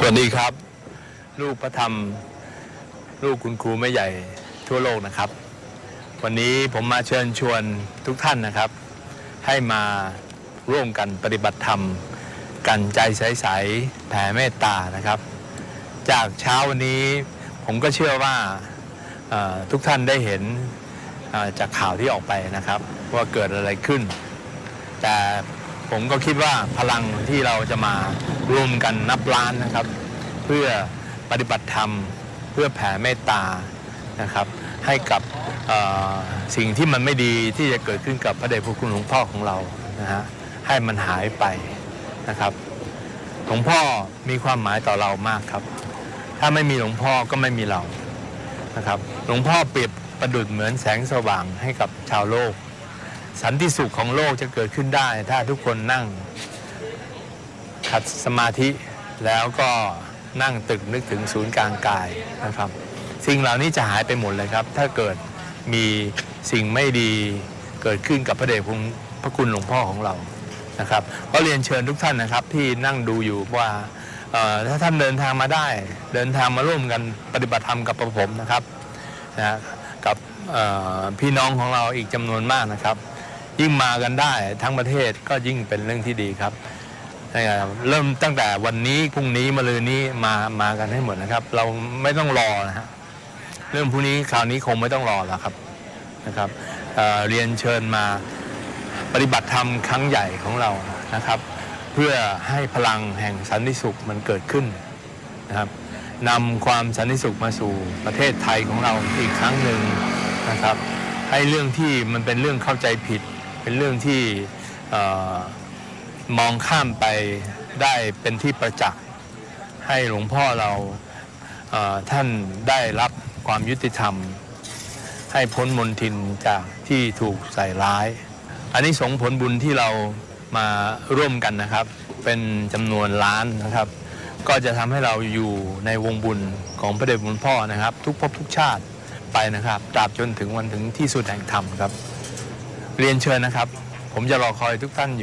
สวัสดีครับ ลูกพระธรรม ลูกคุณครูแม่ใหญ่ทั่วโลกนะครับ วันนี้ผมมาเชิญชวนทุกท่านนะครับ ให้มาร่วมกันปฏิบัติธรรม กันใจใสๆแผ่เมตตานะครับ จากเช้าวันนี้ผมก็เชื่อว่าทุกท่านได้เห็นจากข่าวที่ออกไปนะครับ ว่าเกิดอะไรขึ้น แต่ ผมก็คิดว่าพลังที่เราจะมารวมกันนับล้านนะครับ เพื่อปฏิบัติธรรม เพื่อแผ่เมตตานะครับ ให้กับสิ่งที่มันไม่ดีที่จะเกิดขึ้นกับพระเดชพระคุณหลวงพ่อของเรานะฮะให้มันหายไปนะครับหลวงพ่อมีความหมายต่อเรามากครับ ถ้าไม่มีหลวงพ่อก็ไม่มีเรานะครับ หลวงพ่อเปรียบประดุจเหมือนแสงสว่างให้กับชาวโลก สันติสุขของโลกจะเกิดขึ้นได้ ถ้าทุกคนนั่งขัดสมาธิแล้วก็นั่งตึกนึกถึงศูนย์กลางกายนะครับ สิ่งเหล่านี้จะหายไปหมดเลยครับ ถ้าเกิดมีสิ่งไม่ดีเกิดขึ้นกับพระเดชพระคุณหลวงพ่อของเรานะครับก็เรียนเชิญทุกท่านนะครับที่นั่งดูอยู่ว่าถ้าท่านเดินทางมาได้ เดินทางมาร่วมกันปฏิบัติธรรมกับผมนะครับนะกับพี่น้องของเราอีกจำนวนมากนะครับ ยิ่งมากันได้ทั้งประเทศก็ยิ่งเป็นเรื่องที่ดีครับนะครับเริ่มตั้งแต่วันนี้พรุ่งนี้มะรืนนี้มามากันให้หมดนะครับ เราไม่ต้องรอนะฮะเรื่องพรุ่งนี้คราวนี้คงไม่ต้องรอแล้วครับนะครับเเรียนเชิญมาปฏิบัติธรรมครั้งใหญ่ของเรานะครับ เพื่อให้พลังแห่งสันติสุขมันเกิดขึ้นนะครับนำความสันติสุขมาสู่ประเทศไทยของเราอีกครั้งหนึ่งนะครับ ให้เรื่องที่มันเป็นเรื่องเข้าใจผิด เป็นเรื่องที่มองข้ามไปได้เป็นที่ประจักษ์ให้หลวงพ่อเราเท่านได้รับความยุติธรรม ให้พ้นมนทินจากที่ถูกใส่ร้าย อันนี้สงผลบุญที่เรามาร่วมกันนะครับ เป็นจำนวนล้านนะครับ ก็จะทำให้เราอยู่ในวงบุญของพระเดชคุณพ่อนะครับ ทุกภพทุกชาติไปนะครับตราบจนถึงวันถึงที่สุดแห่งธรรมครับ เรียนเชิญนะครับ ผมจะรอคอยทุกท่านอยู่